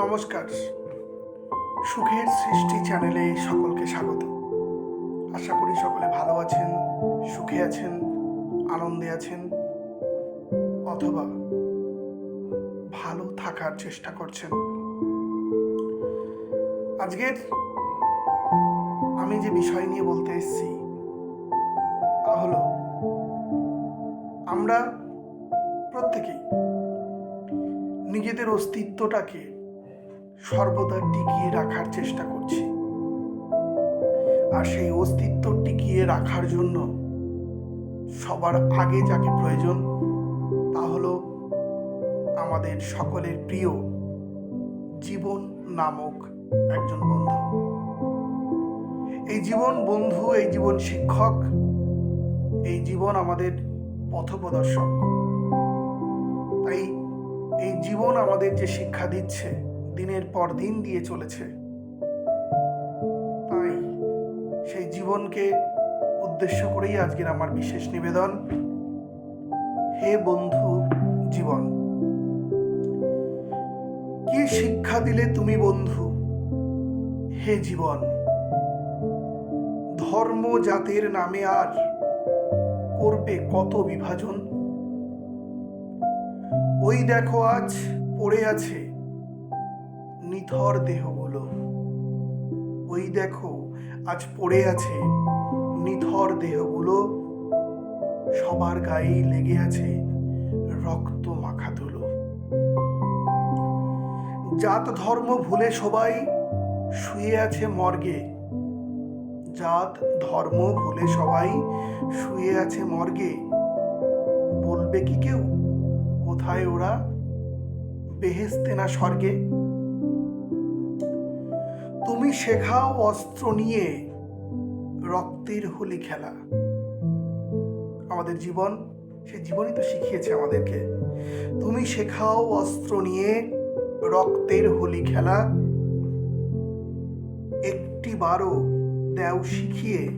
নমস্কার। সুখের সৃষ্টি চ্যানেলে সকলকে স্বাগত। আশা করি সকলে ভালো আছেন, সুখে আছেন, আনন্দে আছেন, অথবা ভালো থাকার চেষ্টা করছেন। আজকের আমি যে বিষয় নিয়ে বলতে এসেছি, তা হলো, আমরা প্রত্যেকেই নিজেদের অস্তিত্বটাকে সর্বদা টিকিয়ে রাখার চেষ্টা করছি। আর সেই অস্তিত্ব টিকিয়ে রাখার জন্য সবার আগে যাকে প্রয়োজন, তা হলো আমাদের সকলের প্রিয় জীবন নামক একজন বন্ধু। এই জীবন বন্ধু, এই জীবন শিক্ষক, এই জীবন আমাদের পথপ্রদর্শক। তাই এই জীবন আমাদের যে শিক্ষা দিচ্ছে দিনের পর দিন দিয়ে চলেছে। তাই সেই জীবনকে উদ্দেশ্য করেই আজকের আমার বিশেষ নিবেদন, হে বন্ধু জীবন, কি শিক্ষা দিলে তুমি বন্ধু? হে জীবন, ধর্ম জাতের নামে আর করবে কত বিভাজন? ওই দেখো আজ পড়ে আছে নিথর দেহগুলো ওই দেখো, আজ পড়ে আছে নিথর দেহগুলো। সবার গায়েই লেগে আছে রক্ত মাখা ধুলো। জাত ধর্ম ভুলে সবাই শুয়ে আছে মর্গে। জাত ধর্ম ভুলে সবাই শুয়ে আছে মর্গে। বলবে কি কেউ? কোথায় ওরা? বেহেস্তে না স্বর্গে? তুমি শেখাও অস্ত্র নিয়ে রক্তের হোলি খেলা। আমাদের জীবন, সে জীবনই তো শিখিয়েছে আমাদেরকে। তুমি শেখাও অস্ত্র নিয়ে রক্তের হোলি খেলা। একটি বারও দেও শিখিয়ে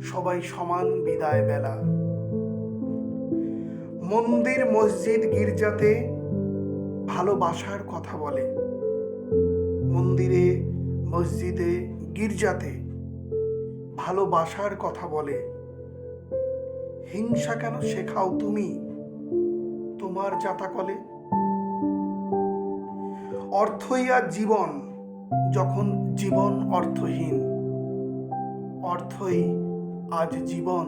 সবাই সমান বিদায় বেলা। মন্দির, মসজিদ, গির্জাতে ভালোবাসার কথা বলে। মন্দিরে মসজিদে গির্জাতে ভালোবাসার কথা বলে। হিংসা কেন শেখাও তুমি তোমার জাতাকলে? অর্থই আর জীবন, যখন জীবন অর্থহীন। অর্থই আজ জীবন,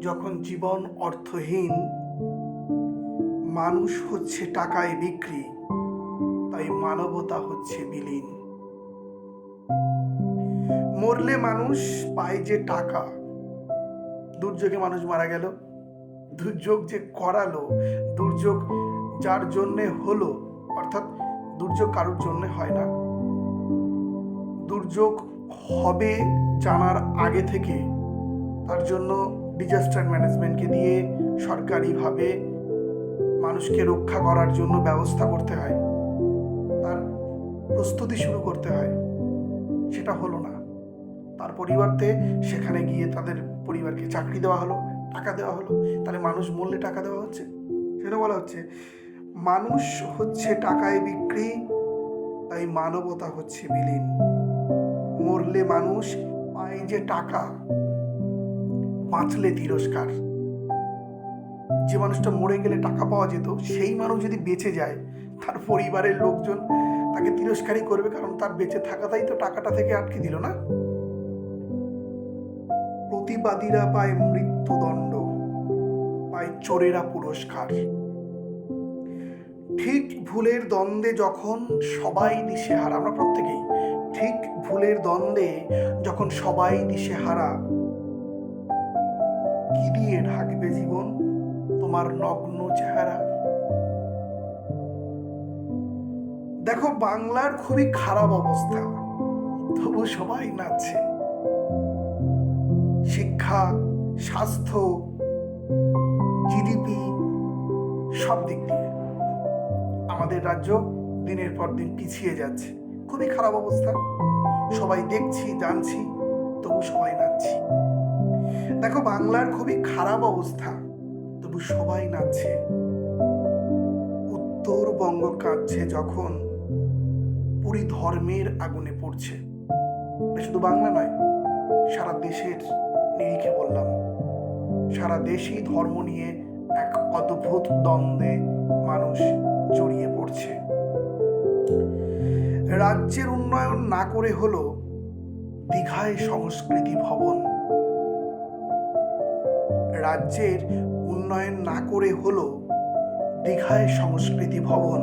যখন জীবন অর্থহীন। মানুষ হচ্ছে টাকায় বিক্রি, তাই মানবতা হচ্ছে বিলীন। মরলে মানুষ পায় যে টাকা। দুর্যোগে মানুষ মারা গেল। দুর্যোগ যে করালো, দুর্যোগ যার জন্যে হলো, অর্থাৎ দুর্যোগ কারোর জন্য হয় না। দুর্যোগ হবে জানার আগে থেকে। তার জন্য ডিজাস্টার ম্যানেজমেন্টকে দিয়ে সরকারিভাবে মানুষকে রক্ষা করার জন্য ব্যবস্থা করতে হয়। তার প্রস্তুতি শুরু করতে হয়। সেটা হলো না। পরিবর্তে সেখানে গিয়ে তাদের পরিবারকে চাকরি দেওয়া হলো, টাকা দেওয়া হলো। তাহলে মানুষ মূল্যে টাকা দেওয়া হচ্ছে? সেটা বলা হচ্ছে, মানুষ হচ্ছে টাকায় বিক্রি, তাই মানবতা হচ্ছে বিলীন। মরলে মানুষ পায় যে টাকা, বাঁচলে তিরস্কার। যে মানুষটা মরে গেলে টাকা পাওয়া যেত, সেই মানুষ যদি বেঁচে যায়, তার পরিবারের লোকজন তাকে তিরস্কারই করবে, কারণ তার বেঁচে থাকাটাই তো টাকাটা থেকে আটকে দিল না? প্রতিবাদীরা পায় মৃত্যুদণ্ড, পায় চোরেরা পুরস্কার। ঠিক ভুলের দ্বন্দ্বে যখন সবাই দিশেহারা, আমরা প্রত্যেকেই ঠিক ভুলের দ্বন্দ্বে যখন সবাই দিশেহারা, কি দিয়ে ঢাকবে জীবন তোমার নগ্ন চেহারা? দেখো, বাংলার খুবই খারাপ অবস্থা। তবু সবাই নাচছে। শিক্ষা, স্বাস্থ্য, জিডিপি, সব দিক দিয়ে। আমাদের রাজ্য দিনের পর দিন পিছিয়ে যাচ্ছে। খুবই খারাপ অবস্থা। সবাই দেখছি, জানছি, তবু সবাই নাচছি। দেখো, বাংলার খুবই খারাপ অবস্থা। তবু সবাই নাচছে। উত্তরবঙ্গ কাঁদছে যখন পুরী ধর্মের আগুনে পড়ছে। শুধু বাংলা নয়, সারা দেশের নিরিখে বললাম, সারা দেশই ধর্ম নিয়ে এক অদ্ভুত দ্বন্দ্বে মানুষ জড়িয়ে পড়ছে। রাজ্যের উন্নয়ন না করে হলো দীঘায় সংস্কৃতি ভবন। রাজ্যের উন্নয়ন না করে হলো দীঘায় সংস্কৃতি ভবন।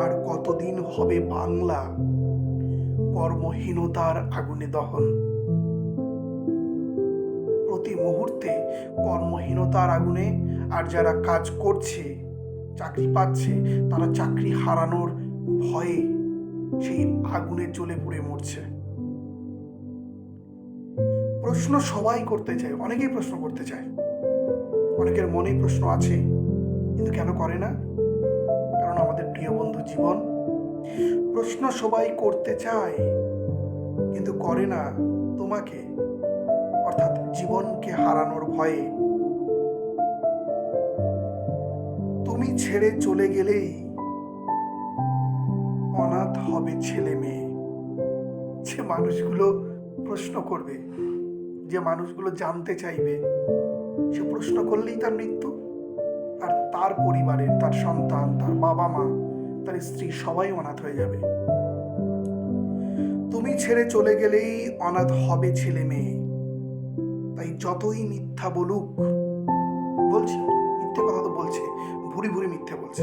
আর কতদিন হবে বাংলা কর্মহীনতার আগুনে দহন? প্রতি মুহূর্তে কর্মহীনতার আগুনে আর যারা কাজ করছে, চাকরি পাচ্ছে, তারা চাকরি হারানোর ভয়ে সেই আগুনে জ্বলে পুড়ে মরছে। প্রশ্ন সবাই করতে চায়, অনেকেই প্রশ্ন করতে চায়। অনেকের মনে প্রশ্ন আছে, কিন্তু কেন করে না? কারণ আমাদের প্রিয় বন্ধু জীবন। প্রশ্ন সবাই করতে চায়, কিন্তু করে না তোমাকে। জীবনকে হারানোর ভয়ে তুমি ছেড়ে চলে গেলেই অনাথ হবে ছেলে মেয়ে। যে মানুষগুলো প্রশ্ন করবে, যে মানুষগুলো জানতে চাইবে, সে প্রশ্ন করলেই তার মৃত্যু। আর তার পরিবারের, তার সন্তান, তার বাবা মা তার স্ত্রী সবাই অনাথ হয়ে যাবে। তুমি ছেড়ে চলে গেলেই অনাথ হবে ছেলে মেয়ে। তাই যতই মিথ্যা বলুক, বলছে, মিথ্যে কথা তো বলছে, ভুরি ভুরি মিথ্যে বলছে।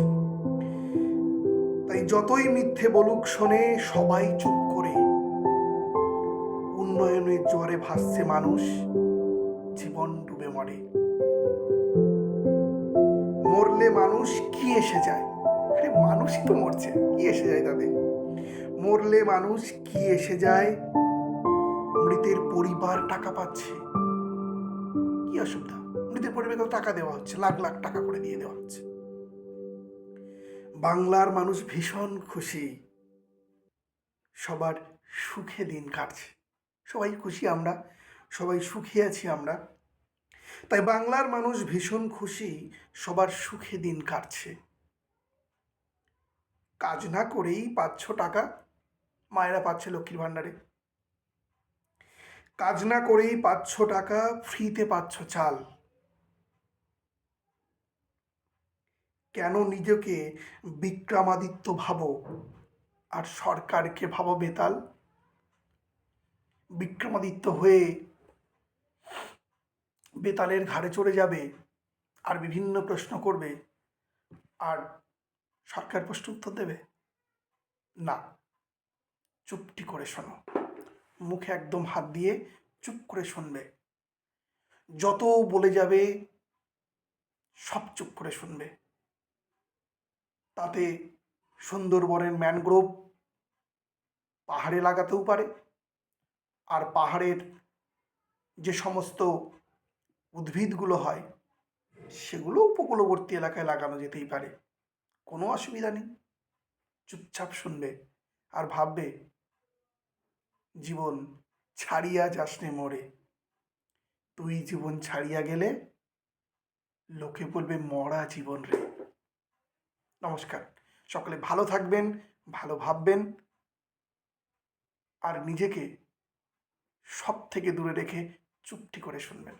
তাই যতই মিথ্যে বলুক শোনে, সবাই চুপ করে। উন্নয়নের জোয়ারে ভাসছে মানুষ, জীবন ডুবে মরে। মরলে মানুষ কি এসে যায়? আরে মানুষই তো মরছে, কি এসে যায় তাদের মরলে মানুষ কি এসে যায়? মৃতের পরিবার টাকা পাচ্ছে। কি অসুবিধা। মৃতের পরিবারকে টাকা দেওয়া হচ্ছে, লাখ লাখ টাকা করে দিয়ে দেওয়া হচ্ছে। বাংলার মানুষ ভীষণ খুশি। সবার সুখে দিন কাটছে। সবাই খুশি আমরা, সবাই সুখী আছি আমরা। তাই বাংলার মানুষ ভীষণ খুশি, সবার সুখে দিন কাটছে। কাজ না করেই পাঁচশো টাকা, মায়েরা পাচ্ছে লক্ষ্মীর ভাণ্ডারে। কাজ না করেই পাঁচশো টাকা ফ্রিতে পাচ্ছ চাল। কেন নিজেকে বিক্রমাদিত্য ভাবো আর সরকারকে ভাবো বেতাল? বিক্রমাদিত্য হয়ে বেতালের ঘাড়ে চড়ে যাবে আর বিভিন্ন প্রশ্ন করবে আর সরকার প্রশ্ন উত্তর দেবে? না, চুপটি করে শোনো। মুখে একদম হাত দিয়ে চুপ করে শুনবে। যত বলে যাবে, সব চুপ করে শুনবে। তাতে সুন্দরবনের ম্যানগ্রোভ পাহাড়ে লাগাতেও পারে আর পাহাড়ের যে সমস্ত উদ্ভিদগুলো হয়, সেগুলো উপকূলবর্তী এলাকায় লাগানো যেতেই পারে। কোনো অসুবিধা নেই। চুপচাপ শুনবে আর ভাববে জীবন ছাড়িয়া যাসনে মরে। তুই জীবন ছাড়িয়া গেলে লোকে বলবে, মরা জীবন রে। নমস্কার। সকলে ভালো থাকবেন, ভালো ভাববেন। আর নিজেকে সব থেকে দূরে রেখে চুপটি করে শুনবেন।